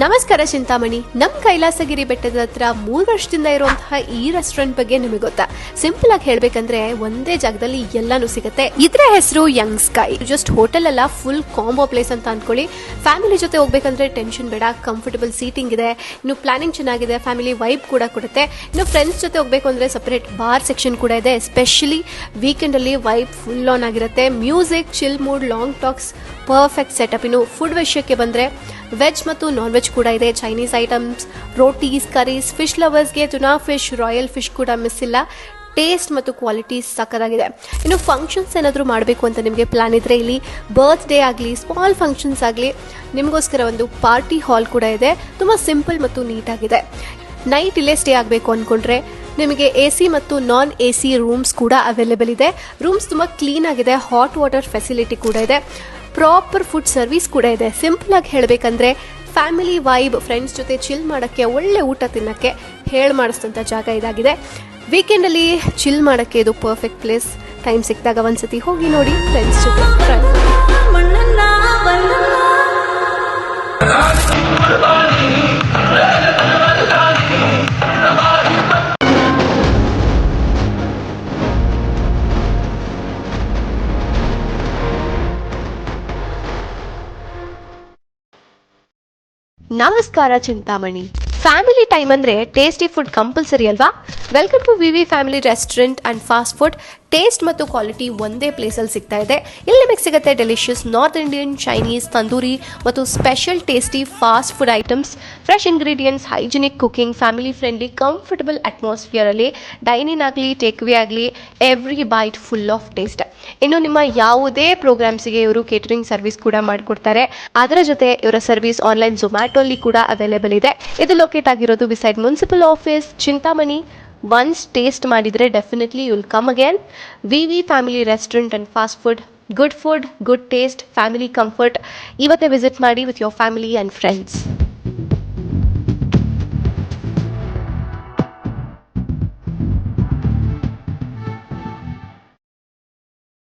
ನಮಸ್ಕಾರ ಚಿಂತಾಮಣಿ. ನಮ್ ಕೈಲಾಸಗಿರಿ ಬೆಟ್ಟದ ಹತ್ರ ಮೂರು ವರ್ಷದಿಂದ ಇರುವಂತಹ ಈ ರೆಸ್ಟೋರೆಂಟ್ ಬಗ್ಗೆ ನಿಮಗೆ ಗೊತ್ತಾ? ಸಿಂಪಲ್ ಆಗಿ ಹೇಳ್ಬೇಕಂದ್ರೆ ಒಂದೇ ಜಾಗದಲ್ಲಿ ಎಲ್ಲಾನು ಸಿಗುತ್ತೆ. ಇದರ ಹೆಸರು ಯಂಗ್ ಸ್ಕೈ ಜಸ್ಟ್ ಹೋಟೆಲ್ ಅಲ್ಲ ಫುಲ್ ಕಾಂಬೋ ಪ್ಲೇಸ್ ಅಂತ ಅನ್ಕೊಳ್ಳಿ. ಫ್ಯಾಮಿಲಿ ಜೊತೆ ಹೋಗ್ಬೇಕಂದ್ರೆ ಟೆನ್ಷನ್ ಬೇಡ ಕಂಫರ್ಟಬಲ್ ಸೀಟಿಂಗ್ ಇದೆ. ಇನ್ನು ಪ್ಲಾನಿಂಗ್ ಚೆನ್ನಾಗಿದೆ ಫ್ಯಾಮಿಲಿ ವೈಬ್ ಕೂಡ ಕೊಡುತ್ತೆ. ಇನ್ನು ಫ್ರೆಂಡ್ಸ್ ಜೊತೆ ಹೋಗ್ಬೇಕು ಅಂದ್ರೆ ಸಪರೇಟ್ ಬಾರ್ ಸೆಕ್ಷನ್ ಕೂಡ ಇದೆ. ಎಸ್ಪೆಷಲಿ ವೀಕೆಂಡ್ ಅಲ್ಲಿ ವೈಬ್ ಫುಲ್ ಆನ್ ಆಗಿರುತ್ತೆ. Music chill mood long talks perfect setup ಇನ್ನು ಫುಡ್ ವಿಷಯಕ್ಕೆ ಬಂದ್ರೆ ವೆಜ್ ಮತ್ತು ನಾನ್ ವೆಜ್ ಕೂಡ ಇದೆ. Chinese items rotis curries fish ಲವರ್ಸ್ಗೆ tuna fish royal fish ಕೂಡ ಮಿಸ್ ಇಲ್ಲ. ಟೇಸ್ಟ್ ಮತ್ತು ಕ್ವಾಲಿಟಿ ಸಕ್ಕದಾಗಿದೆ ಇನ್ನು ಫಂಕ್ಷನ್ಸ್ ಏನಾದರೂ ಮಾಡಬೇಕು ಅಂತ ನಿಮಗೆ ಪ್ಲಾನ್ ಇದ್ರೆ ಇಲ್ಲಿ ಬರ್ತ್ಡೇ ಆಗಲಿ ಸ್ಮಾಲ್ ಫಂಕ್ಷನ್ಸ್ ಆಗಲಿ ನಿಮಗೋಸ್ಕರ ಒಂದು ಪಾರ್ಟಿ ಹಾಲ್ ಕೂಡ ಇದೆ. ತುಂಬ ಸಿಂಪಲ್ ಮತ್ತು ನೀಟಾಗಿದೆ ನೈಟ್ ಇಲ್ಲೇ ಸ್ಟೇ ಆಗಬೇಕು ಅಂದ್ಕೊಂಡ್ರೆ ನಿಮಗೆ ಎ ಸಿ ಮತ್ತು ನಾನ್ ಎ ಸಿ ರೂಮ್ಸ್ ಕೂಡ ಅವೈಲೇಬಲ್ ಇದೆ. ರೂಮ್ಸ್ ತುಂಬ ಕ್ಲೀನ್ ಆಗಿದೆ. ಹಾಟ್ ವಾಟರ್ ಫೆಸಿಲಿಟಿ ಕೂಡ ಇದೆ. ಪ್ರಾಪರ್ ಫುಡ್ ಸರ್ವಿಸ್ ಕೂಡ ಇದೆ. ಸಿಂಪಲ್ ಆಗಿ ಹೇಳಬೇಕಂದ್ರೆ ಫ್ಯಾಮಿಲಿ ವೈಬ್ ಫ್ರೆಂಡ್ಸ್ ಜೊತೆ ಚಿಲ್ ಮಾಡೋಕ್ಕೆ ಒಳ್ಳೆ ಊಟ ತಿನ್ನಕ್ಕೆ ಹೇಳಿ ಮಾಡಿಸಿದಂಥ ಜಾಗ ಇದಾಗಿದೆ. ವೀಕೆಂಡಲ್ಲಿ ಚಿಲ್ ಮಾಡೋಕ್ಕೆ ಇದು ಪರ್ಫೆಕ್ಟ್ ಪ್ಲೇಸ್ ಟೈಮ್ ಸಿಕ್ಕಿದಾಗ ಒಂದ್ಸತಿ ಹೋಗಿ ನೋಡಿ ಫ್ರೆಂಡ್ಸ್ ಜೊತೆ. ಮಣ್ಣನ್ನ ನಮಸ್ಕಾರ ಚಿಂತಾಮಣಿ. ಫ್ಯಾಮಿಲಿ ಟೈಮ್ ಅಂದ್ರೆ ಟೇಸ್ಟಿ ಫುಡ್ ಕಂಪಲ್ಸರಿ ಅಲ್ವಾ? Welcome to V V family restaurant and fast food taste ಮತ್ತು ಕ್ವಾಲಿಟಿ ಒಂದೇ ಪ್ಲೇಸಲ್ಲಿ ಸಿಗ್ತಾ ಇದೆ. ಇಲ್ಲಿ ನಿಮಗೆ ಸಿಗುತ್ತೆ delicious north Indian Chinese tandoori ಮತ್ತು special tasty fast food items fresh ingredients hygienic cooking family friendly comfortable ಅಟ್ಮಾಸ್ಫಿಯರಲ್ಲಿ dining ಆಗಲಿ ಟೇಕ್ವೇ ಆಗಲಿ every bite full of taste ಇನ್ನು ನಿಮ್ಮ ಯಾವುದೇ ಪ್ರೋಗ್ರಾಮ್ಸ್ಗೆ ಇವರು ಕೇಟರಿಂಗ್ ಸರ್ವಿಸ್ ಕೂಡ ಮಾಡಿಕೊಡ್ತಾರೆ. ಅದರ ಜೊತೆ ಇವರ ಸರ್ವಿಸ್ ಆನ್ಲೈನ್ ಝೊಮ್ಯಾಟೋಲಿ ಕೂಡ ಅವೈಲೇಬಲ್ ಇದೆ. ಇದು ಲೊಕೇಟ್ ಆಗಿರೋದು beside municipal office Chintamani. Once taste ಮಾಡಿದರೆ definitely you'll come again V V family restaurant and fast food good food good taste family comfort ಇವತ್ತೇ ವಿಸಿಟ್ ಮಾಡಿ with your family and friends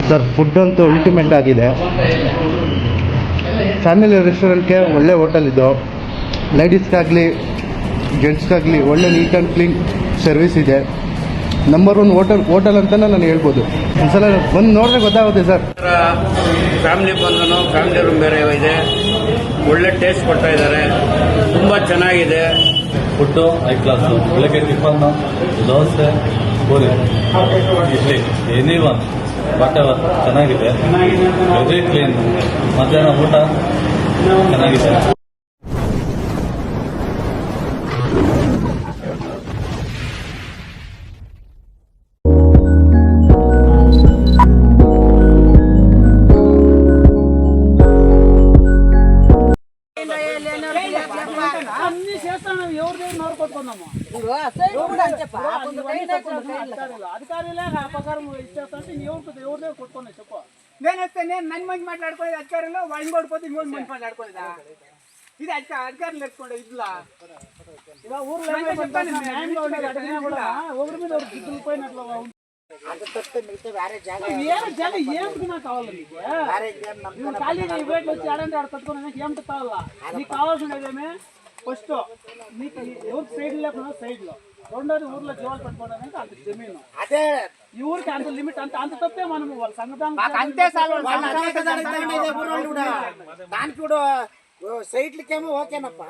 sir food ಅಂತೂ ultimate ಆಗಿದೆ. Family ರೆಸ್ಟೋರೆಂಟ್ಗೆ ಒಳ್ಳೆ hotel ಇದು. ಲೇಡೀಸ್ಗಾಗಲಿ ಜೆಂಟ್ಸ್ಗಾಗಲಿ ಒಳ್ಳೆ ನೀಟ್ ಆ್ಯಂಡ್ ಕ್ಲೀನ್ ಸರ್ವಿಸ್ ಇದೆ. ನಂಬರ್ ಒನ್ ಹೋಟೆಲ್ ಹೋಟೆಲ್ ಅಂತಲೇ ನಾನು ಹೇಳ್ಬೋದು. ಒಂದ್ಸಲ ಬಂದು ನೋಡಿದ್ರೆ ಗೊತ್ತಾಗುತ್ತೆ ಸರ್. ಫ್ಯಾಮಿಲಿ ಬಂದನು ಫ್ಯಾಮಿಲಿ ರೂಮ್ ಬೇರೆ ಇದೆ. ಒಳ್ಳೆ ಟೇಸ್ಟ್ ಕೊಡ್ತಾ ಇದ್ದಾರೆ. ತುಂಬ ಚೆನ್ನಾಗಿದೆ. ಫುಡ್ಡು ಹೈ ಕ್ಲಾಸು ಬೆಳಗ್ಗೆ tiffin dosa puri. Idli. Any one ever ಚೆನ್ನಾಗಿದೆ. ಕ್ಲೀನ್ ಮಧ್ಯಾಹ್ನ ಊಟ ಚೆನ್ನಾಗಿದೆ. అధికారులే అపకారం ఎవరిదే కొట్టుకున్నాయి చెప్పు. నేను నేను నన్ను మంచి మాట్లాడుకోలేదు అధికారులు వాళ్ళని కొడిపోతే ఇంకోటి మంచి మాట్లాడుకోలేదా ఇది అధికారులు ఎత్తుకోండి ఇట్లా ఇలా ఊర్లో ఒకరి మీద పోయినట్లు కావాలండి కాలేజీ వచ్చి ఆడంటే ఆడ కట్టుకున్నా ఏమిటి కావాలా? నీకు కావాల్సిందేమే ఫస్ట్ నీకు ఎవరు సైడ్ లేకుండా సైడ్లో రెండోది ఊర్లో జీవాలు పెట్టుకోవడానికి అంత జమీను అదే ఈ ఊరికి అంత లిమిట్ అంత అంత తప్పే మనం వాళ్ళ సంగతం మాకు అంతే దానికి కూడా ఓ సైట్లకేమో ఓకేనప్ప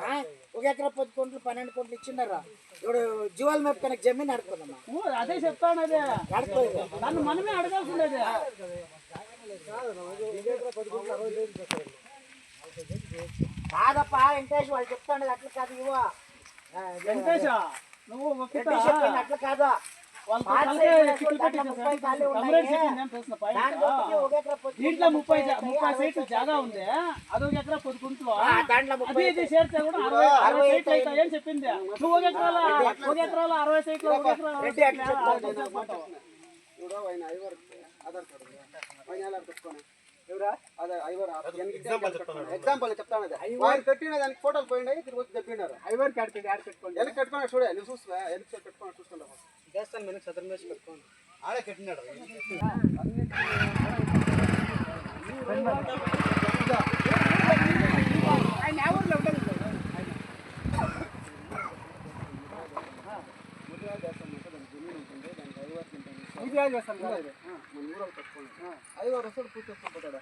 ఒక ఎకరా పది కోట్లు పన్నెండు కోట్లు ఇచ్చినారా ఇప్పుడు జీవాల మీద కనుక జమీన్ ఊ, అదే చెప్తాను అదే దాన్ని మనమే అడగాల్సిండేది కాదప్పా వెంకటేష్ వాళ్ళు చెప్తాను అట్లా కాదు ఇవో నువ్వు వెంకటేష్ దీంట్లో ముప్పై ముప్పై సీట్లు జాగా ఉంది? అదొక ఎకరా పొద్దుకుంటులో అదే అరవై అరవై సీట్లు అవుతాయని చెప్పింది. ఒక ఎకరాల ఒక ఎకరాల అరవై సీట్లు ఒక ఎకరాల ఆధార్ కార్డు ఆయన ఎగ్జాంపుల్ చెప్తాను అది. వారు కట్టిన దానికి ఫోటోలు పోయినాయి తిరిగి వచ్చి చెప్పినారు ఐవర్ కడుతుంది ఆడ పెట్టుకోండి. వెనక్కి కట్టుకున్నా చూడే నువ్వు చూస్తా వెనక్కి పెట్టుకున్నా చూసుకుంటా చేస్తాను వెనక్కి సదరం వేసి పెట్టుకోండి. ఆడే కట్టినాడు ఆయన ఎవరిలో ఉంటుంది ఫిర్యాదు చేస్తాను కదా. రసోడు పూర్తి చేసుకుని పోతాడా?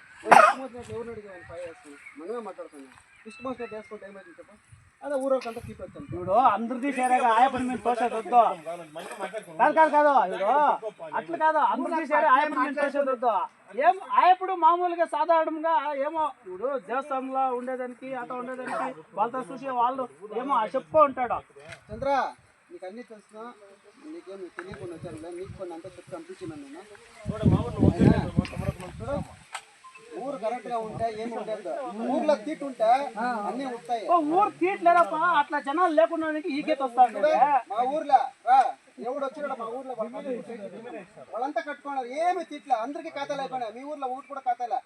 ఎవరిని అడిగి ఆయన పై వేస్తాను మనమే మాట్లాడుతున్నాం ఇష్టం అందరిది చేరాక ఆయపడి మీద తోసేది వద్దు. కాదు కాదు కాదు ఇప్పుడు అట్లా కాదు అందరిది చేరే ఆయపడి మీద తోసేది వద్దు. ఏం ఆయప్పుడు మామూలుగా సాధారణంగా ఏమో ఇప్పుడు దేవస్థానంలో ఉండేదానికి అత ఉండేదానికి వాళ్ళతో చూసి వాళ్ళు ఏమో ఆ చెప్పు ఉంటాడు. చంద్ర నీకు అన్ని తెలుసు నీకేం తెలియకుండా వచ్చాను నీకు కొన్ని అంతా చెప్పి పంపించినాను నేను. ఊరు కరెక్ట్గా ఉంటే ఏమి ఉండదు? ఊర్లో తీటు ఉంటే అన్ని ఉంటాయి ఓ ఊరు తీట్లేరప్ప అట్లా జనాలు లేకుండా ఈ గీత మా ఊర్లో రా. ఎవడు వచ్చినాడు మా ఊర్లో వాళ్ళ వాళ్ళంతా కట్టుకున్నారు. ఏమి తిట్ల. అందరికి ఖాతాలు అయిపోయినాయి మీ ఊర్లో ఊరు కూడా ఖాతాలే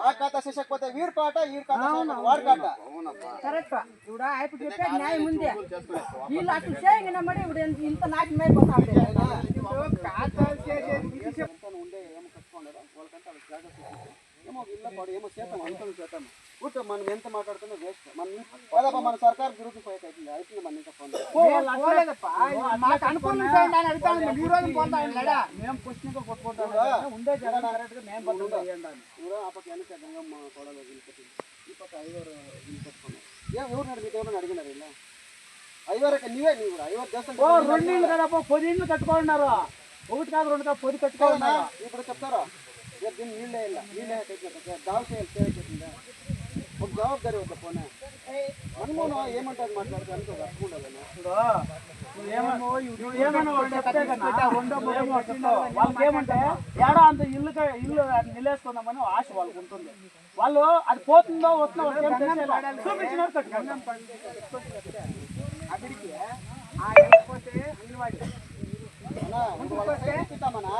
ఆ ఖాతా చేసకపోతే వీడి పాట ఈ ఖాతా వాడి ఖాతా. కరెక్ట్ ఇప్పుడు ఇప్పుడు చెప్పేది న్యాయం ఉంది. వీళ్ళు అట్లా చేయంగా మరి ఇప్పుడు ఇంత- ఇంత నాటి అయిపోతా ఉంది ఎంతైనా ఉండే ఏమో కట్టుకోండి వాళ్ళకంటే వాళ్ళకి జాగ్రత్త ఏమో ఇళ్ళ పాడు ఏమో చేద్దాం అనుకుని చేద్దాం. ఊట మనం ఎంత మాట్లాడుతున్నా వేస్ట్ మనం పోదాపా మన సర్కార్ గురించి పోయేటట్టుంది అయితే మన ఇంకా పోదాం మాకు అనుకున్నాం సార్ నేను అడుగుతాను ఈ రోజు పోతాం లేడా మేము పుష్టిగా కొట్టుకుంటాం ఉండే జగన్ కరెక్ట్గా మేము పట్టుకుంటాం కూడా ఆ పక్క వెనక జగన్ మా కోడలు వదిలిపెట్టింది ఈ పక్క ఐదారు వదిలిపెట్టుకున్నాం ఏ ఎవరు అడిగితే ఏమైనా అడిగినారు ఇలా ఐదారు నీవే నీవు కూడా ఐదారు దేశం రెండు ఇళ్ళు కదా పది ఇళ్ళు కట్టుకోన్నారు ఒకటి కాదు రెండు కాదు పది కట్టుకోవాలి ఇప్పుడు చెప్తారా దీన్ని నీళ్ళే ఇలా నీళ్ళే దావ చేయాలి సేవ చేసిందా ఒక జవాబుదారి ఒక పోనే. మనమోన ఏమంటారు మాట్లాడడానికి ఒక అర్థం ఉండాలి వాళ్ళకి ఏమంటే ఏడా అంత ఇల్లు ఇల్లు నిలేసుకుందామని ఆశ వాళ్ళకు ఉంటుంది. వాళ్ళు అది పోతుందో వస్తుందో చూపించిన అక్కడికి సైట్ ఇస్తామన్నా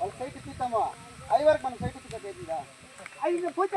వాళ్ళ సైట్ ఇస్తామా అది వరకు మనం సైట్ ఇస్తా అయిపోతే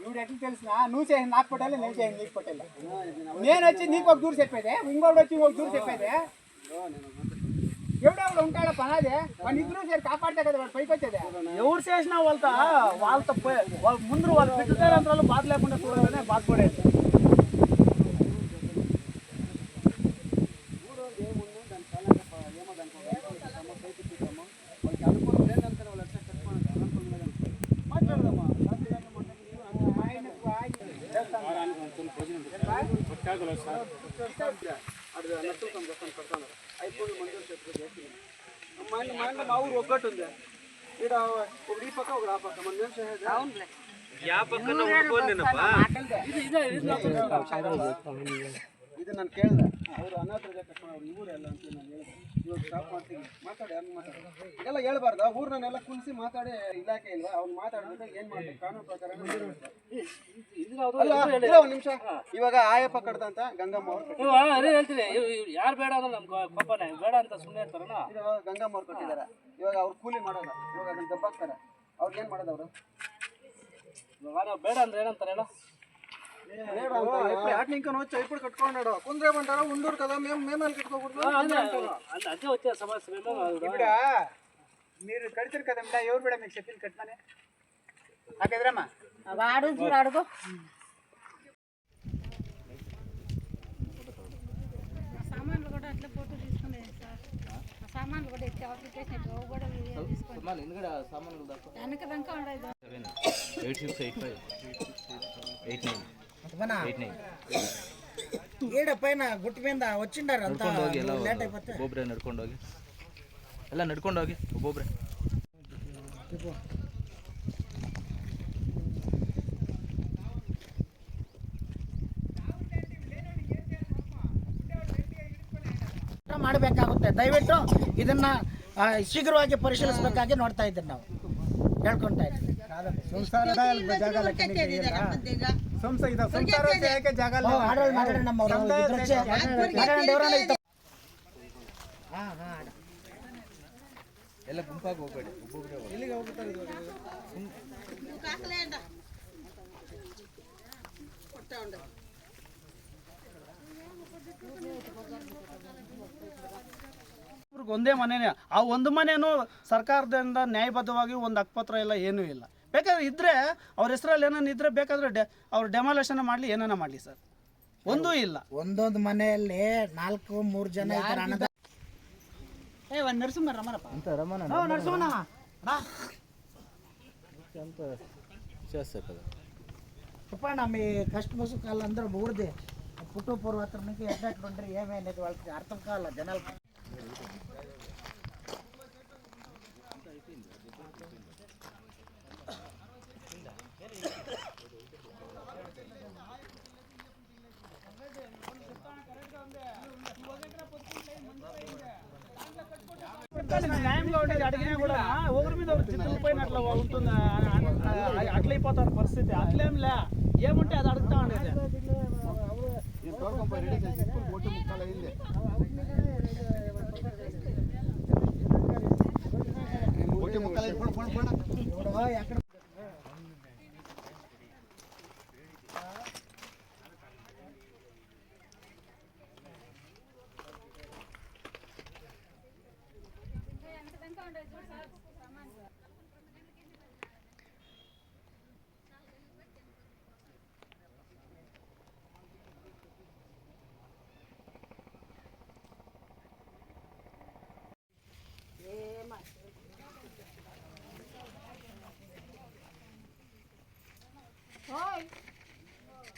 ఇప్పుడు ఎట్లా తెలిసిన? నువ్వు చేసింది నాకు పట్టాలి నేను చేసింది నీకు పట్టాలి నేను వచ్చి నీకు ఒక దూరు చెప్పేదే ఇంకోటి వచ్చి ఇంకొక దూరం చెప్పేదే. ఎవడెవడు ఉంటాడో పనాదే? మన ఇద్దరు చేరి కాపాడితే కదా వాడు పైకి వచ్చేదే? ఎవరు చేసినా వాళ్ళతో వాళ్ళతో పోయి- ముందు వాళ్ళు పెట్టుతారంతరాలు బాధ లేకుండా చూడాలనే బాధపడేది. ಯಾವ ಇದು ನಾನು ಕೇಳಿದೆ. ಅವರು ಅನಾಥರ ಜೊತೆ ಎಲ್ಲ ಅಂತ ನಾನು ಹೇಳಿದೆ. ಇವಾಗ ಸ್ಟಾಪ್ ಮಾಡ್ತೀನಿ. ಮಾತಾಡಿ ಹಂಗೆ ಮಾತಾಡಿ. ಎಲ್ಲ ಹೇಳ್ಬಾರ್ದು. ಊರ್ನನ್ನೆಲ್ಲ ಕುಲ್ಸಿ ಮಾತಾಡಿ ಇಲಾಖೆ ಇಲ್ವಾ? ಅವ್ನು ಮಾತಾಡಿದ್ರೆ ಏನು ಮಾಡ್ಬೇಕು? ಕಾನೂನು ಪ್ರಕಾರ ಒಂದು ನಿಮಿಷ. ಇವಾಗ ಆಯಪ್ಪ ಕಡ್ದಂತ ಗಂಗಮ್ಮ ಅವ್ರು ಅದೇ ಹೇಳ್ತೀನಿ. ಯಾರು ಬೇಡ ಅಂದ್ರೆ ನಮ್ಮ ಪಾಪನೇ ಬೇಡ ಅಂತ ಸುಮ್ಮನೆ ಇರ್ತಾರಲ್ಲ? ಗಂಗಮ್ಮ ಅವ್ರು ಇವಾಗ ಅವ್ರು ಕೂಲಿ ಮಾಡೋಲ್ಲ. ಇವಾಗ ಅದನ್ನು ದಬ್ಬಾಕ್ತಾರೆ. ಅವ್ರಿಗೆ ಏನು ಮಾಡೋದು ಅವರು ಇವಾಗ ನಾವು ಬೇಡ ಅಂದ್ರೆ ಏನಂತಾರೆ ಹೇಳ అట్లా ఇంకా వచ్చి ఇప్పుడు కట్టుకున్నాడు కుంద్రేమంటారా ఉండూరు కదా మేము మేమని కట్టుకోకూడదు అదే అదే వచ్చే సమస్య మేము ఇప్పుడు మీరు కడిచారు కదమ్మా ఎవరు కూడా మీకు చెప్పింది కట్టమని నాకు ఎదురమ్మా వాడు చూడు అడుగు eight six eight five eight nine eight nine ఈడ పైన గుట్టు మీద వచ్చిండారు అంతా ನಡ್ಕೊಂಡು ಹೋಗಿ ಎಲ್ಲ ಲೇಟ್ అయిపోతే ಒಬ್ಬೊಬ್ರೆ ನಡ್ಕೊಂಡು ಹೋಗಿ ಎಲ್ಲ ನಡ್ಕೊಂಡು ಹೋಗಿ ಒಬ್ಬೊಬ್ರೆ ದಯವಿಟ್ಟು ಇದನ್ನ ಶೀಘ್ರವಾಗಿ ಪರಿಶೀಲಿಸಬೇಕಾಗಿ ನೋಡ್ತಾ ಇದ್ದೀವಿ ನಾವು. ಹೇಳ್ಕೊತಾ ಇದ್ದೀವಿ. ಎಲ್ಲ ಗುಂಪಾಗಿ ಹೋಗ್ಬೇಡಿ ಒಬ್ಬೊಬ್ಬರೇ ಹೋಗಿ ಎಲ್ಲಿಗೆ ಹೋಗ್ತಾರೆ ಇದು ಇವ್ರಿಗೆ ಒಂದೇ ಮನೆನೇ ಆ ಒಂದು ಮನೆನೂ ಸರ್ಕಾರದಿಂದ ನ್ಯಾಯಬದ್ಧವಾಗಿ ಒಂದು ಹಕ್ಕುಪತ್ರ ಇಲ್ಲ ಏನೂ ಇಲ್ಲ ಬೇಕಾದ್ರೆ ಇದ್ದರೆ ಅವ್ರ ಹೆಸರಲ್ಲಿ ಏನಾನ ಇದ್ದರೆ ಬೇಕಾದ್ರೆ ಡೆ ಅವ್ರು ಡೆಮಾಲೇಷನ್ ಮಾಡಲಿ ಏನಾನ ಮಾಡಲಿ ಸರ್ ಒಂದೂ ಇಲ್ಲ ಒಂದೊಂದು ಮನೆಯಲ್ಲಿ ನಾಲ್ಕು ಮೂರು ಜನ ಇದ್ದಾರೆ ಅಣ್ಣದ ಏ ಒಂದು ನರಸಿಂಹ ರಮರಪ್ಪ ಅಂತ ರಮಣ ಓ, ನರಸಿಂಹಣ್ಣ ಬಾ. ಅಂತ చేస్తారు అప్ప నా మీ కస్టమర్స్ వాళ్ళందరూ ఊరిది పుట్టు పూర్వత్రం నుంచి ఎట్లెట్లుంటారు ఏమనేది వాళ్ళకి అర్థం కావాల జనాలకి న్యాయంగా ఉండేది అడిగినా కూడా ఒకరి మీద ఒకరు చిత్తుకుపోయినట్లు ఉంటుంది అట్లా అయిపోతారు పరిస్థితి. అట్లేం లే. ఏముంటే అది అడుగుతా ఉండేది.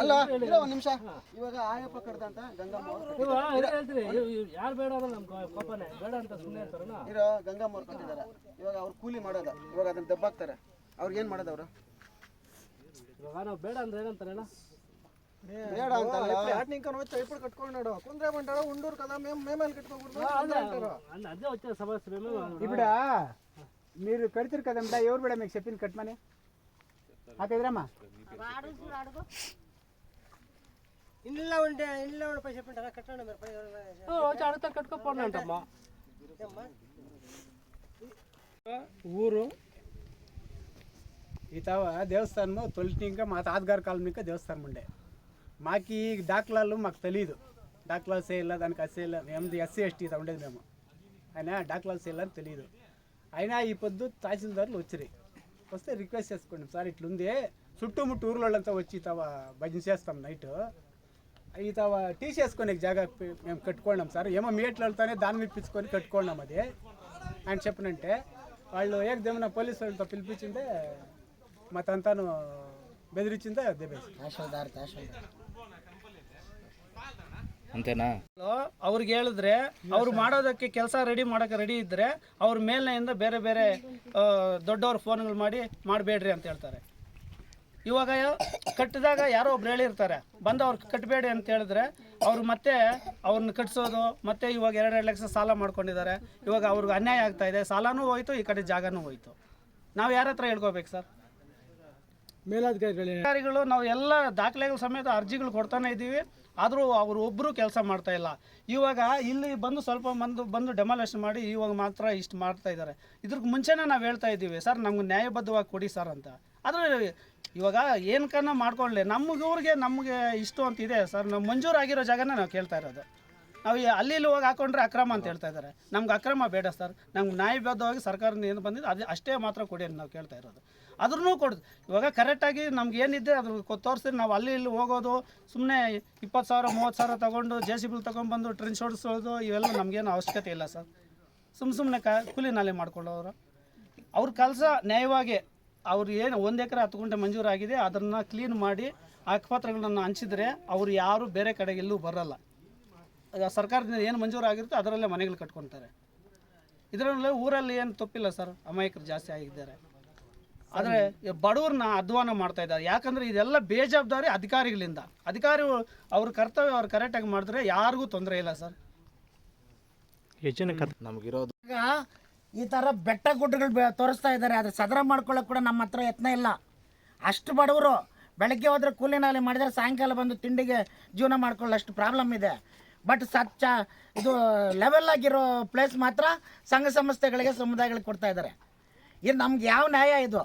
ಅಲ್ಲ ಇರೋ ಒಂದು ನಿಮಿಷ ಇವಾಗ ಆಯಪ್ಪ ಕಡ್ದಂತ ಗಂಗಮ್ಮ ಅವ್ರು ಯಾರು ಬೇಡ ನಮ್ಮ ಪಾಪನೇ ಬೇಡ ಅಂತ ಸುಮ್ಮನೆ ಇರ್ತಾರಲ್ಲ ಇರೋ ಗಂಗಮ್ಮ ಅವ್ರು ಕಟ್ಟಿದ್ದಾರೆ ಇವಾಗ ಅವ್ರು ಕೂಲಿ ಮಾಡೋದು ಇವಾಗ ಅದನ್ನ ದಬ್ಬಾಕ್ತಾರೆ ಅವ್ರಿಗೆ ಏನ್ ಮಾಡೋದು ಅವರು ಇವಾಗ ನಾವು ಬೇಡ ಅಂದ್ರೆ ಏನಂತಾರಲ್ಲ ಬೇಡ ಅಂತ నింకను వచ్చి ఇప్పుడు కట్టుకున్నాడు కుంద్రేమంటాడు ఉండూరు కదా మేము మేమే కట్టుకోకూడదు అంటారు అదే వచ్చే సమస్య మేము ఇప్పుడు మీరు కడుతురు కదమ్మా ఎవరు కూడా మీకు చెప్పింది కట్టమని అక్కడమ్మా ఇంట్లో ఉంటే ఇంట్లో ఉండే పైసలు చెప్పింటారా? కట్టండి మీరు పై వచ్చి అడుగుతా కట్టుకోపోండి అంటమ్మా. ఊరు ఈ తవ దేవస్థానము తొలిటి ఇంకా మా తాతగారి కాలం ఇంకా దేవస్థానం ఉండే. మాకు ఈ డాక్లాలు మాకు తెలియదు డాక్లాలు చేయాల దానికి అసేయాల మేము ఎస్సీ ఎస్టీ ఉండేది మేము. అయినా డాక్లాలు చేయాలని తెలియదు అయినా ఈ పొద్దు తహసీల్దార్లు వచ్చినాయి వస్తే రిక్వెస్ట్ చేసుకోండి. సార్ ఇట్లుంది చుట్టుముట్టు ఊర్లోళ్ళంతా వచ్చి తవ భజన చేస్తాం నైట్. ఈ తవ టీ చేసుకునే జాగా పె- మేము కట్టుకున్నాం సార్ ఏమో మీట్లతోనే దాన్ని ఇప్పించుకొని కట్టుకున్నాం అది ఆయన చెప్పనంటే వాళ్ళు ఏకదేమన్నా పోలీసు వాళ్ళతో పిలిపించిందే మా తంతాను బెదిరించిందే దెబ్బేసి తహసీల్దార్ తహసీల్దార్ అంతేనా ಅವ್ರಿಗೆ ಹೇಳಿದ್ರೆ ಅವ್ರು ಮಾಡೋದಕ್ಕೆ ಕೆಲಸ ರೆಡಿ ಮಾಡೋಕೆ ರೆಡಿ ಇದ್ದರೆ ಅವ್ರ ಮೇಲಿನಿಂದ ಬೇರೆ ಬೇರೆ ಆ, ದೊಡ್ಡವ್ರ ಫೋನ್ಗಳು ಮಾಡಿ ಮಾಡಬೇಡ್ರಿ ಅಂತ ಹೇಳ್ತಾರೆ ಇವಾಗ ಕಟ್ಟಿದಾಗ ಯಾರೋ ಒಬ್ರು ಹೇಳಿರ್ತಾರೆ ಬಂದು ಅವ್ರು ಕಟ್ಟಬೇಡಿ ಅಂತ ಹೇಳಿದ್ರೆ ಅವ್ರು ಮತ್ತೆ ಅವ್ರನ್ನ ಕಟ್ಸೋದು ಮತ್ತೆ ಇವಾಗ ಎರಡೆರಡು ಲಕ್ಷ ಸಾಲ ಮಾಡ್ಕೊಂಡಿದ್ದಾರೆ. ಇವಾಗ ಅವ್ರಿಗೆ ಅನ್ಯಾಯ ಆಗ್ತಾ ಇದೆ ಸಾಲನೂ ಹೋಯ್ತು ಈ ಕಡೆ ಜಾಗನೂ ಹೋಯ್ತು. ನಾವು ಯಾರ ಹತ್ರ ಹೇಳ್ಕೋಬೇಕು ಸರ್? ಮೇಲಾಧಿಕಾರಿಗಳು ಅಧಿಕಾರಿಗಳು ನಾವು ಎಲ್ಲ ದಾಖಲೆಗಳ ಸಮೇತ ಅರ್ಜಿಗಳು ಕೊಡ್ತಾನೆ ಇದ್ದೀವಿ. ಆದರೂ ಅವರು ಒಬ್ಬರು ಕೆಲಸ ಮಾಡ್ತಾ ಇಲ್ಲ. ಇವಾಗ ಇಲ್ಲಿ ಬಂದು ಸ್ವಲ್ಪ ಬಂದು ಬಂದು ಡೆಮಾಲೇಷನ್ ಮಾಡಿ ಇವಾಗ ಮಾತ್ರ ಇಷ್ಟು ಮಾಡ್ತಾ ಇದ್ದಾರೆ. ಇದ್ರಿಗೆ ಮುಂಚೆನೇ ನಾವು ಹೇಳ್ತಾ ಇದ್ದೀವಿ ಸರ್ ನಮ್ಗೆ ನ್ಯಾಯಬದ್ಧವಾಗಿ ಕೊಡಿ ಸರ್ ಅಂತ. ಆದರೆ ಇವಾಗ ಏನಕ್ಕನ್ನ ಮಾಡ್ಕೊಳ್ಳಿ ನಮಗೆ ಊರಿಗೆ ನಮಗೆ ಇಷ್ಟು ಅಂತ ಇದೆ. ಸರ್, ನಾವು ಮಂಜೂರಾಗಿರೋ ಜಾಗನ ನಾವು ಕೇಳ್ತಾ ಇರೋದು. ನಾವು ಅಲ್ಲಿ ಇಲ್ಲಿ ಹೋಗಿ ಹಾಕೊಂಡ್ರೆ ಅಕ್ರಮ ಅಂತ ಹೇಳ್ತಾ ಇದ್ದಾರೆ ನಮ್ಗೆ ಅಕ್ರಮ ಬೇಡ ಸರ್. ನಮ್ಗೆ ನ್ಯಾಯಬದ್ಧವಾಗಿ ಸರ್ಕಾರದಿಂದ ಏನು ಬಂದಿದೆ, ಅದು ಅಷ್ಟೇ ಮಾತ್ರ ಕೊಡಿ ಅಂತ ನಾವು ಕೇಳ್ತಾ ಇರೋದು. ಅದ್ರೂ ಕೊಡೋದು. ಇವಾಗ ಕರೆಕ್ಟಾಗಿ ನಮ್ಗೆ ಏನಿದೆ ಅದ್ರ ತೋರಿಸಿದ್ರೆ ನಾವು ಅಲ್ಲಿ ಇಲ್ಲಿ ಹೋಗೋದು ಸುಮ್ಮನೆ ಇಪ್ಪತ್ತು ಸಾವಿರ, ಮೂವತ್ತು ಸಾವಿರ ತೊಗೊಂಡು ಜೆ ಸಿ ಬಿಲ್ ತೊಗೊಂಡ್ಬಂದು ಟ್ರೆಂಚ್ ಹೊಡಿಸೋದು, ಇವೆಲ್ಲ ನಮಗೇನು ಅವಶ್ಯಕತೆ ಇಲ್ಲ ಸರ್. ಸುಮ್ಮ ಸುಮ್ಮನೆ ಕ ಕೂಲಿ ನಾಲೆ ಮಾಡ್ಕೊಳ್ಳೋರು. ಅವ್ರ ಕೆಲಸ ನ್ಯಾಯವಾಗಿ ಅವ್ರು ಏನು ಒಂದು ಎಕರೆ ಹತ್ತು ಗುಂಟೆ ಮಂಜೂರಾಗಿದೆ ಅದನ್ನು ಕ್ಲೀನ್ ಮಾಡಿ ಹಕ್ಕುಪತ್ರಗಳನ್ನು ಹಂಚಿದ್ರೆ ಅವರು ಯಾರು ಬೇರೆ ಕಡೆಗೆ ಎಲ್ಲೂ ಬರಲ್ಲ. ಸರ್ಕಾರದಿಂದ ಏನು ಮಂಜೂರಾಗಿರುತ್ತೋ ಅದರಲ್ಲೇ ಮನೆಗಳು ಕಟ್ಕೊತಾರೆ. ಇದರಲ್ಲೇ ಊರಲ್ಲಿ ಏನು ತಪ್ಪಿಲ್ಲ ಸರ್ ಅಮಾಯಕರು ಜಾಸ್ತಿ ಆಗಿದ್ದಾರೆ. ಆದರೆ ಬಡವ್ರನ್ನ ಅಧ್ವಾನ ಮಾಡ್ತಾ ಇದ್ದಾರೆ. ಯಾಕಂದರೆ ಇದೆಲ್ಲ ಬೇಜವಾಬ್ದಾರಿ ಅಧಿಕಾರಿಗಳಿಂದ. ಅಧಿಕಾರಿ ಅವ್ರ ಕರ್ತವ್ಯ ಅವ್ರು ಕರೆಕ್ಟಾಗಿ ಮಾಡಿದ್ರೆ ಯಾರಿಗೂ ತೊಂದರೆ ಇಲ್ಲ ಸರ್. ಹೆಚ್ಚಿನ ನಮಗಿರೋದು ಈಗ ಈ ಥರ ಬೆಟ್ಟ ಗುಡ್ಡಗಳು ತೋರಿಸ್ತಾ ಇದ್ದಾರೆ. ಅದು ಸದರ ಮಾಡ್ಕೊಳ್ಳೋಕೆ ಕೂಡ ನಮ್ಮ ಹತ್ರ ಯತ್ನ ಇಲ್ಲ. ಅಷ್ಟು ಬಡವರು ಬೆಳಗ್ಗೆ ಹೋದರೆ ಕೂಲಿನಲ್ಲಿ ಮಾಡಿದರೆ ಸಾಯಂಕಾಲ ಬಂದು ತಿಂಡಿಗೆ ಜೀವನ ಮಾಡ್ಕೊಳ್ಳೋಷ್ಟು ಪ್ರಾಬ್ಲಮ್ ಇದೆ. ಬಟ್ ಸಚ್ಚ, ಇದು ಲೆವೆಲ್ ಆಗಿರೋ ಪ್ಲೇಸ್ ಮಾತ್ರ ಸಂಘ ಸಂಸ್ಥೆಗಳಿಗೆ, ಸಮುದಾಯಗಳಿಗೆ ಕೊಡ್ತಾ ಇದ್ದಾರೆ. ಇದು ನಮ್ಗೆ ಯಾವ ನ್ಯಾಯ ಇದು?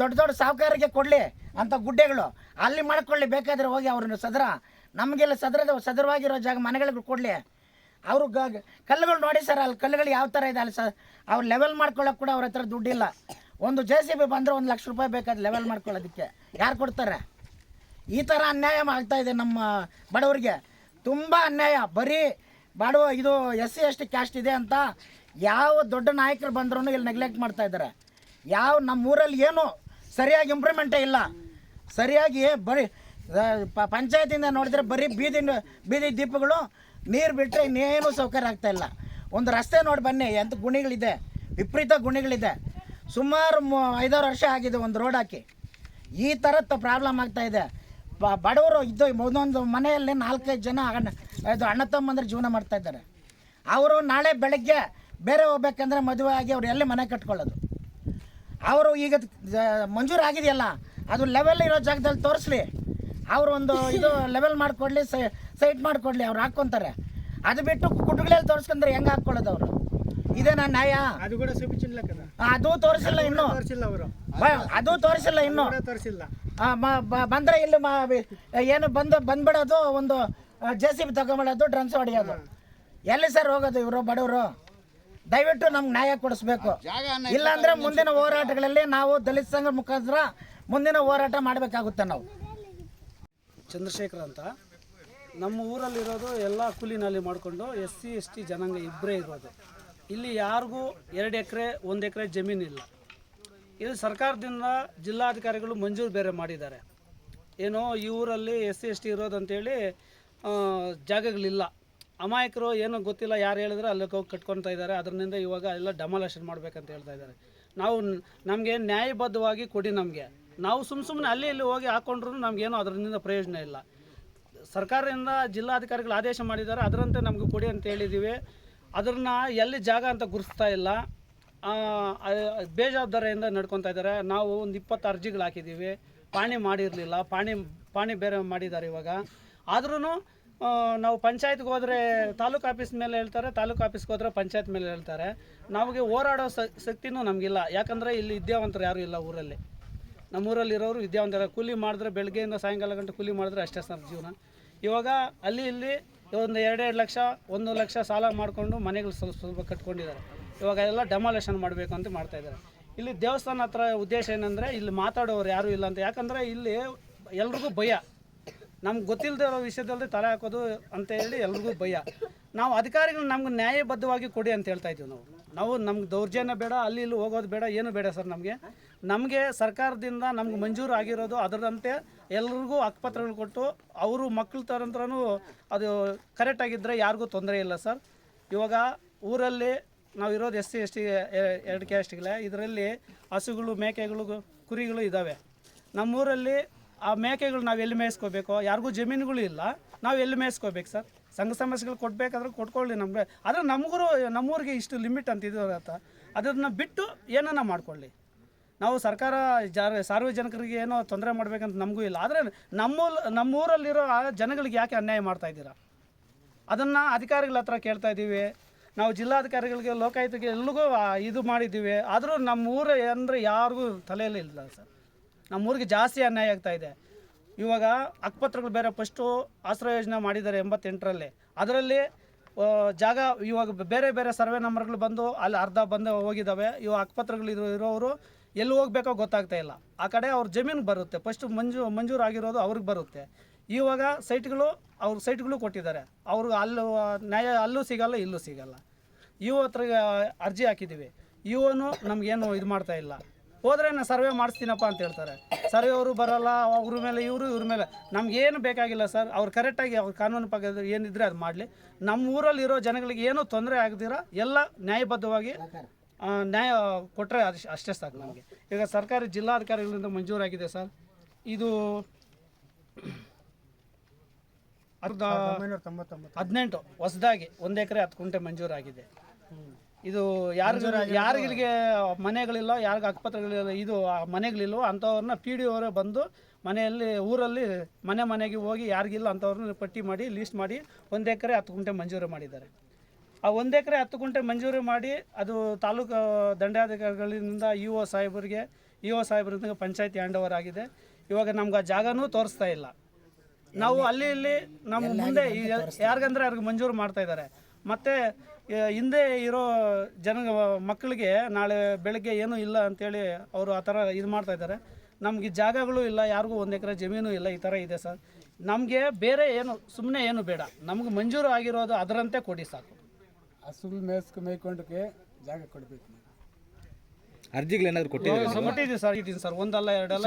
ದೊಡ್ಡ ದೊಡ್ಡ ಸಾಹುಕಾರರಿಗೆ ಕೊಡಲಿ ಅಂತ ಗುಡ್ಡೆಗಳು. ಅಲ್ಲಿ ಮಾಡ್ಕೊಳ್ಳಿ, ಬೇಕಾದರೆ ಹೋಗಿ ಅವ್ರನ್ನ ಸದರ. ನಮಗೆಲ್ಲ ಸದರದ ಸದರವಾಗಿರೋ ಜಾಗ ಮನೆಗಳಿಗೆ ಕೊಡಲಿ. ಅವರು ಗ ಕಲ್ಲುಗಳು ನೋಡಿ ಸರ್, ಅಲ್ಲಿ ಕಲ್ಲುಗಳು ಯಾವ ಥರ ಇದೆ, ಅಲ್ಲಿ ಸರ್ ಅವ್ರು ಲೆವೆಲ್ ಮಾಡ್ಕೊಳ್ಳೋಕೆ ಕೂಡ ಅವ್ರ ಹತ್ರ ದುಡ್ಡಿಲ್ಲ. ಒಂದು ಜೆ ಸಿ ಬಿ ಬಂದರೆ ಒಂದು ಲಕ್ಷ ರೂಪಾಯಿ ಬೇಕಾದ ಲೆವೆಲ್ ಮಾಡ್ಕೊಳ್ಳೋದಕ್ಕೆ. ಯಾರು ಕೊಡ್ತಾರೆ? ಈ ಥರ ಅನ್ಯಾಯ ಆಗ್ತಾ ಇದೆ ನಮ್ಮ ಬಡವರಿಗೆ. ತುಂಬ ಅನ್ಯಾಯ. ಬರೀ ಬಡವ ಇದು ಎಸ್ ಸಿ ಎಸ್ ಕ್ಯಾಸ್ಟ್ ಇದೆ ಅಂತ ಯಾವ ದೊಡ್ಡ ನಾಯಕರು ಬಂದ್ರೂ ಇಲ್ಲಿ ನೆಗ್ಲೆಕ್ಟ್ ಮಾಡ್ತಾ ಇದ್ದಾರೆ. ಯಾವ ನಮ್ಮ ಊರಲ್ಲಿ ಏನು ಸರಿಯಾಗಿ ಇಂಪ್ರೂವ್ಮೆಂಟೇ ಇಲ್ಲ. ಸರಿಯಾಗಿ ಬರೀ ಪಂಚಾಯತಿಂದ ನೋಡಿದ್ರೆ ಬರೀ ಬೀದಿ ಬೀದಿ ದೀಪಗಳು ನೀರು ಬಿಟ್ಟರೆ ಇನ್ನೇನು ಸೌಕರ್ಯ ಆಗ್ತಾ ಇಲ್ಲ. ಒಂದು ರಸ್ತೆ ನೋಡಿ ಬನ್ನಿ, ಎಂತ ಗುಣಿಗಳಿದೆ. ವಿಪರೀತ ಗುಣಿಗಳಿದೆ. ಸುಮಾರು ಮು- ಐದಾರು ವರ್ಷ ಆಗಿದೆ ಒಂದು ರೋಡ್ ಹಾಕಿ. ಈ ಥರದ್ದು ಪ್ರಾಬ್ಲಮ್ ಆಗ್ತಾ ಇದೆ. ಬಡವರು ಇದ್ದು ಒಂದೊಂದು ಮನೆಯಲ್ಲಿ ನಾಲ್ಕೈದು ಜನ ಅಣ್ಣ, ಇದು ಅಣ್ಣ ತಮ್ಮಂದ್ರೆ ಜೀವನ ಮಾಡ್ತಾ ಇದ್ದಾರೆ. ಅವರು ನಾಳೆ ಬೆಳಗ್ಗೆ ಬೇರೆ ಹೋಗ್ಬೇಕಂದ್ರೆ ಮದುವೆ ಆಗಿ ಅವ್ರು ಎಲ್ಲಿ ಮನೆ ಕಟ್ಕೊಳ್ಳೋದು? ಅವರು ಈಗ ಮಂಜೂರು ಮಂಜೂರಾಗಿದೆಯಲ್ಲ ಅದು ಲೆವೆಲ್ ಇರೋ ಜಾಗದಲ್ಲಿ ತೋರಿಸ್ಲಿ. ಅವರು ಒಂದು ಇದು ಲೆವೆಲ್ ಮಾಡಿಕೊಡ್ಲಿ ಸೈಟ್ ಮಾಡಿಕೊಡ್ಲಿ ಅವ್ರು ಹಾಕ್ಕೊಂತಾರೆ. ಅದು ಬಿಟ್ಟು ಕುಟುಗಳಲ್ಲಿ ತೋರಿಸ್ಕೊಂಡ್ರೆ ಹೆಂಗೆ ಹಾಕ್ಕೊಳ್ಳೋದು ಅವರು? ಇದೇನಾ ನ್ಯಾಯ? ಅದು ಕೂಡ ಅದು ತೋರಿಸಿಲ್ಲ ಇನ್ನು. ತೋರಿಸಿಲ್ಲ ಅವರು. ಅದು ತೋರಿಸಿಲ್ಲ ಇನ್ನು. ತೋರಿಸಿಲ್ಲ. ಬಂದ್ರೆ ಇಲ್ಲಿ ಮ ಏನು ಬಂದು ಬಂದ್ಬಿಡೋದು ಒಂದು ಜೆ ಸಿ ಬಿ ತಗೊಂಬಿಡೋದು ಡ್ರಮ್ಸ್ ಹೊಡೆಯೋದು. ಎಲ್ಲಿ ಸರ್ ಹೋಗೋದು ಇವರು ಬಡವರು? ದಯವಿಟ್ಟು ನಮ್ಗೆ ನ್ಯಾಯ ಕೊಡಿಸ್ಬೇಕು. ಇಲ್ಲಾಂದ್ರೆ ಮುಂದಿನ ಹೋರಾಟಗಳಲ್ಲಿ ನಾವು ದಲಿತ ಸಂಘ ಮುಖಾಂತರ ಮುಂದಿನ ಹೋರಾಟ ಮಾಡಬೇಕಾಗುತ್ತೆ ನಾವು. ಚಂದ್ರಶೇಖರ್ ಅಂತ. ನಮ್ಮ ಊರಲ್ಲಿರೋದು ಎಲ್ಲ ಕೂಲಿ ನಾಲಿ ಮಾಡಿಕೊಂಡು ಎಸ್ ಸಿ ಎಸ್ ಟಿ ಜನಾಂಗ ಇಬ್ಬರೇ ಇರೋದು. ಇಲ್ಲಿ ಯಾರಿಗೂ ಎರಡು ಎಕರೆ ಒಂದು ಎಕರೆ ಜಮೀನಿಲ್ಲ ಇದು ಸರ್ಕಾರದಿಂದ ಜಿಲ್ಲಾಧಿಕಾರಿಗಳು ಮಂಜೂರು ಬೇರೆ ಮಾಡಿದ್ದಾರೆ. ಏನೋ ಈ ಊರಲ್ಲಿ ಎಸ್ ಸಿ ಎಸ್ ಟಿ ಇರೋದಂತೇಳಿ ಆ, ಜಾಗಗಳಿಲ್ಲ. ಅಮಾಯಕರು ಏನೋ ಗೊತ್ತಿಲ್ಲ ಯಾರು ಹೇಳಿದ್ರೆ ಅಲ್ಲಿ ಹೋಗಿ ಕಟ್ಕೊತಾ ಇದ್ದಾರೆ. ಅದರಿಂದ ಇವಾಗ ಎಲ್ಲ ಡಮಾಲೇಷನ್ ಮಾಡ್ಬೇಕಂತ ಹೇಳ್ತಾ ಇದ್ದಾರೆ. ನಾವು ನಮಗೆ ನ್ಯಾಯಬದ್ಧವಾಗಿ ಕೊಡಿ ನಮಗೆ. ನಾವು ಸುಮ್ಮ ಸುಮ್ಮನೆ ಅಲ್ಲಿ ಇಲ್ಲಿ ಹೋಗಿ ಹಾಕೊಂಡ್ರು ನಮಗೇನೋ ಅದರಿಂದ ಪ್ರಯೋಜನ ಇಲ್ಲ. ಸರ್ಕಾರದಿಂದ ಜಿಲ್ಲಾಧಿಕಾರಿಗಳು ಆದೇಶ ಮಾಡಿದ್ದಾರೆ. ಅದರಂತೆ ನಮಗೆ ಕೊಡಿ ಅಂತ ಹೇಳಿದ್ದೀವಿ. ಅದನ್ನು ಎಲ್ಲಿ ಜಾಗ ಅಂತ ಗುರುಸ್ತಾ ಇಲ್ಲ. ಬೇಜವಾಬ್ದಾರಿಯಿಂದ ನಡ್ಕೊತಾ ಇದ್ದಾರೆ. ನಾವು ಒಂದು ಇಪ್ಪತ್ತು ಅರ್ಜಿಗಳು ಹಾಕಿದ್ದೀವಿ. ಪಾಣಿ ಮಾಡಿರಲಿಲ್ಲ. ಪಾಣಿ ಪಾಣಿ ಬೇರೆ ಮಾಡಿದ್ದಾರೆ ಇವಾಗ. ಆದ್ರೂ ನಾವು ಪಂಚಾಯತ್ಗೆ ಹೋದರೆ ತಾಲೂಕು ಆಫೀಸ್ ಮೇಲೆ ಹೇಳ್ತಾರೆ, ತಾಲೂಕು ಆಫೀಸ್ಗೆ ಹೋದರೆ ಪಂಚಾಯತ್ ಮೇಲೆ ಹೇಳ್ತಾರೆ. ನಮಗೆ ಹೋರಾಡೋ ಶಕ್ತಿನೂ ನಮಗಿಲ್ಲ. ಯಾಕಂದರೆ ಇಲ್ಲಿ ವಿದ್ಯಾವಂತರು ಯಾರೂ ಇಲ್ಲ ಊರಲ್ಲಿ. ನಮ್ಮೂರಲ್ಲಿ ಇರೋರು ವಿದ್ಯಾವಂತರ. ಕೂಲಿ ಮಾಡಿದ್ರೆ ಬೆಳಗ್ಗೆಯಿಂದ ಸಾಯಂಕಾಲ ಗಂಟೆ ಕೂಲಿ ಮಾಡಿದ್ರೆ ಅಷ್ಟೇ ಸರ್ ಜೀವನ. ಇವಾಗ ಅಲ್ಲಿ ಇಲ್ಲಿ ಒಂದು ಎರಡೆರಡು ಲಕ್ಷ, ಒಂದು ಲಕ್ಷ ಸಾಲ ಮಾಡಿಕೊಂಡು ಮನೆಗಳು ಸ್ವಲ್ಪ ಸ್ವಲ್ಪ ಕಟ್ಕೊಂಡಿದ್ದಾರೆ. ಇವಾಗ ಎಲ್ಲ ಡೆಮಾಲೇಷನ್ ಮಾಡಬೇಕು ಅಂತ ಮಾಡ್ತಾ ಇದ್ದಾರೆ. ಇಲ್ಲಿ ದೇವಸ್ಥಾನ ಹತ್ರ ಉದ್ದೇಶ ಏನಂದರೆ ಇಲ್ಲಿ ಮಾತಾಡೋರು ಯಾರೂ ಇಲ್ಲ ಅಂತ. ಯಾಕಂದರೆ ಇಲ್ಲಿ ಎಲ್ರಿಗೂ ಭಯ. ನಮ್ಗೆ ಗೊತ್ತಿಲ್ಲದೆ ಇರೋ ವಿಷಯದಲ್ಲಿ ತಲೆ ಹಾಕೋದು ಅಂತ ಹೇಳಿ ಎಲ್ರಿಗೂ ಭಯ. ನಾವು ಅಧಿಕಾರಿಗಳು ನಮ್ಗೆ ನ್ಯಾಯಬದ್ಧವಾಗಿ ಕೊಡಿ ಅಂತ ಹೇಳ್ತಾ ಇದ್ದೀವಿ ನಾವು. ನಾವು ನಮ್ಗೆ ದೌರ್ಜನ್ಯ ಬೇಡ, ಅಲ್ಲಿ ಇಲ್ಲಿ ಹೋಗೋದು ಬೇಡ, ಏನು ಬೇಡ ಸರ್ ನಮಗೆ. ನಮಗೆ ಸರ್ಕಾರದಿಂದ ನಮ್ಗೆ ಮಂಜೂರು ಆಗಿರೋದು ಅದರಂತೆ ಎಲ್ರಿಗೂ ಹಕ್ಕುಪತ್ರಗಳು ಕೊಟ್ಟು ಅವರು ಮಕ್ಕಳ ತರಂತ್ರನೂ ಅದು ಕರೆಕ್ಟಾಗಿದ್ದರೆ ಯಾರಿಗೂ ತೊಂದರೆ ಇಲ್ಲ ಸರ್. ಇವಾಗ ಊರಲ್ಲಿ ನಾವು ಇರೋದು ಎಸ್ ಸಿ, ಎಸ್ ಟಿ ಎರಡು ಕ್ಯಾಸ್ಟ್ಗಳೇ ಇದರಲ್ಲಿ ಹಸುಗಳು, ಮೇಕೆಗಳು, ಕುರಿಗಳು ಇದ್ದಾವೆ ನಮ್ಮೂರಲ್ಲಿ ಆ ಮೇಕೆಗಳು ನಾವು ಎಲ್ಲಿ ಮೇಯಿಸ್ಕೋಬೇಕು? ಯಾರಿಗೂ ಜಮೀನುಗಳು ಇಲ್ಲ. ನಾವು ಎಲ್ಲಿ ಮೇಯಿಸ್ಕೋಬೇಕು ಸರ್? ಸಂಘ ಸಮಸ್ಯೆಗಳು ಕೊಡಬೇಕಾದ್ರೆ ಕೊಟ್ಕೊಳ್ಳಿ ನಮಗೆ. ಆದರೆ ನಮಗೂ ನಮ್ಮೂರಿಗೆ ಇಷ್ಟು ಲಿಮಿಟ್ ಅಂತ ಇದ್ದ ಅದನ್ನು ಬಿಟ್ಟು ಏನನ್ನ ಮಾಡ್ಕೊಳ್ಳಿ. ನಾವು ಸರ್ಕಾರ ಜಾರ ಸಾರ್ವಜನಿಕರಿಗೆ ಏನೋ ತೊಂದರೆ ಮಾಡಬೇಕಂತ ನಮಗೂ ಇಲ್ಲ. ಆದರೆ ನಮ್ಮ ನಮ್ಮೂರಲ್ಲಿರೋ ಆ ಜನಗಳಿಗೆ ಯಾಕೆ ಅನ್ಯಾಯ ಮಾಡ್ತಾ ಇದ್ದೀರಾ? ಅದನ್ನು ಅಧಿಕಾರಿಗಳ ಹತ್ರ ಕೇಳ್ತಾ ಇದ್ದೀವಿ. ನಾವು ಜಿಲ್ಲಾಧಿಕಾರಿಗಳಿಗೆ ಲೋಕಾಯುಕ್ತಗೆ ಎಲ್ಲಿಗೂ ಇದು ಮಾಡಿದ್ದೀವಿ. ಆದರೂ ನಮ್ಮ ಊರು ಅಂದರೆ ಯಾರಿಗೂ ತಲೆಯಲ್ಲಿ ಇಲ್ಲ ಸರ್. ನಮ್ಮೂರಿಗೆ ಜಾಸ್ತಿ ಅನ್ಯಾಯ ಆಗ್ತಾ ಇದೆ. ಇವಾಗ ಅಕ್ಪತ್ರಗಳು ಬೇರೆ ಫಸ್ಟು ಆಶ್ರಯ ಯೋಜನೆ ಮಾಡಿದ್ದಾರೆ ಎಂಬತ್ತೆಂಟರಲ್ಲಿ. ಅದರಲ್ಲಿ ಜಾಗ ಇವಾಗ ಬೇರೆ ಬೇರೆ ಸರ್ವೆ ನಂಬರ್ಗಳು ಬಂದು ಅಲ್ಲಿ ಅರ್ಧ ಬಂದು ಹೋಗಿದ್ದಾವೆ. ಇವಾಗ ಅಕ್ಪತ್ರಗಳು ಇರೋ ಇರೋರು ಎಲ್ಲಿ ಹೋಗ್ಬೇಕೋ ಗೊತ್ತಾಗ್ತಾ ಇಲ್ಲ. ಆ ಕಡೆ ಅವ್ರ ಜಮೀನು ಬರುತ್ತೆ. ಫಸ್ಟ್ ಮಂಜು ಮಂಜೂರು ಆಗಿರೋದು ಅವ್ರಿಗೆ ಬರುತ್ತೆ. ಇವಾಗ ಸೈಟ್ಗಳು ಅವ್ರ ಸೈಟ್ಗಳು ಕೊಟ್ಟಿದ್ದಾರೆ. ಅವ್ರಿಗೆ ಅಲ್ಲೂ ನ್ಯಾಯ ಅಲ್ಲೂ ಸಿಗಲ್ಲ, ಇಲ್ಲೂ ಸಿಗಲ್ಲ. ಇವು ಅರ್ಜಿ ಹಾಕಿದ್ದೀವಿ. ಇವನು ನಮಗೇನು ಇದು ಮಾಡ್ತಾ ಇಲ್ಲ. ಹೋದ್ರೆ ನಾನು ಸರ್ವೆ ಮಾಡಿಸ್ತೀನಪ್ಪ ಅಂತ ಹೇಳ್ತಾರೆ. ಸರ್ವೆ ಅವರು ಬರಲ್ಲ ಅವ್ರ ಮೇಲೆ ಇವರು ಇವ್ರ ಮೇಲೆ. ನಮ್ಗೇನು ಬೇಕಾಗಿಲ್ಲ ಸರ್. ಅವ್ರು ಕರೆಕ್ಟಾಗಿ ಅವ್ರ ಕಾನೂನು ಪಕ್ಕ ಏನಿದ್ರೆ ಅದು ಮಾಡಲಿ. ನಮ್ಮ ಊರಲ್ಲಿ ಇರೋ ಜನಗಳಿಗೆ ಏನೂ ತೊಂದರೆ ಆಗದಿರ ಎಲ್ಲ ನ್ಯಾಯಬದ್ಧವಾಗಿ ನ್ಯಾಯ ಕೊಟ್ಟರೆ ಅಷ್ಟೇ ಅಷ್ಟೇ ಸಾಕು ನಮಗೆ. ಈಗ ಸರ್ಕಾರಿ ಜಿಲ್ಲಾಧಿಕಾರಿಗಳಿಂದ ಮಂಜೂರಾಗಿದೆ ಸರ್. ಇದು ಅರ್ಧ ಹದಿನೆಂಟು ಹೊಸದಾಗಿ ಒಂದು ಎಕರೆ ಹತ್ತು ಕುಂಟೆ ಮಂಜೂರಾಗಿದೆ. ಇದು ಯಾರು ಯಾರಿಗೆ ಮನೆಗಳಿಲ್ಲ ಯಾರಿಗೆ ಅಕ್ಕಪತ್ರಗಳಿಲ್ಲ ಇದು ಆ ಮನೆಗಳಿಲ್ವೋ ಅಂಥವ್ರನ್ನ ಪಿ ಡಿ ಅವರೇ ಬಂದು ಮನೆಯಲ್ಲಿ ಊರಲ್ಲಿ ಮನೆ ಮನೆಗೆ ಹೋಗಿ ಯಾರಿಗಿಲ್ಲ ಅಂಥವ್ರನ್ನ ಪಟ್ಟಿ ಮಾಡಿ ಲೀಸ್ಟ್ ಮಾಡಿ ಒಂದು ಎಕರೆ ಹತ್ತು ಗುಂಟೆ ಮಂಜೂರು ಮಾಡಿದ್ದಾರೆ. ಆ ಒಂದು ಎಕರೆ ಹತ್ತು ಗುಂಟೆ ಮಂಜೂರು ಮಾಡಿ ಅದು ತಾಲೂಕು ದಂಡಾಧಿಕಾರಿಗಳಿಂದ ಇ ಒ ಸಾಹೇಬರಿಗೆ ಇ ಒ ಸಾಹೇಬರಿಂದ ಪಂಚಾಯತಿ ಹ್ಯಾಂಡ್ ಓವರ್ ಆಗಿದೆ. ಇವಾಗ ನಮ್ಗೆ ಆ ಜಾಗನೂ ತೋರಿಸ್ತಾ ಇಲ್ಲ. ನಾವು ಅಲ್ಲಿ ಇಲ್ಲಿ ನಮ್ಮ ಮುಂದೆ ಯಾರಿಗಂದ್ರೆ ಅವ್ರಿಗೆ ಮಂಜೂರು ಮಾಡ್ತಾ ಇದ್ದಾರೆ. ಮತ್ತು ಹಿಂದೆ ಇರೋ ಜನ ಮಕ್ಕಳಿಗೆ ನಾಳೆ ಬೆಳಗ್ಗೆ ಏನೂ ಇಲ್ಲ ಅಂತೇಳಿ ಅವರು ಆ ಥರ ಇದು ಮಾಡ್ತಾ ಇದ್ದಾರೆ. ನಮಗೆ ಜಾಗಗಳು ಇಲ್ಲ ಯಾರಿಗೂ ಒಂದು ಎಕರೆ ಜಮೀನು ಇಲ್ಲ ಈ ಥರ ಇದೆ ಸರ್. ನಮಗೆ ಬೇರೆ ಏನು ಸುಮ್ಮನೆ ಏನು ಬೇಡ. ನಮ್ಗೆ ಮಂಜೂರು ಆಗಿರೋದು ಅದರಂತೆ ಕೊಡಿ ಸಾಕು. ಹಸುಗಳು ಮೇಸ್ಕ್ ಮೇಯ್ಕೊಂಡಕ್ಕೆ ಜಾಗ ಕೊಡಬೇಕು. ಅರ್ಜಿಗಳೇನಾದ್ರು ಕೊಟ್ಟಿದ್ದೀರಾ? ಕೊಟ್ಟಿದ್ದೀವಿ ಸರ್ ಇದ್ದೀನಿ ಸರ್. ಒಂದಲ್ಲ ಎರಡಲ್ಲ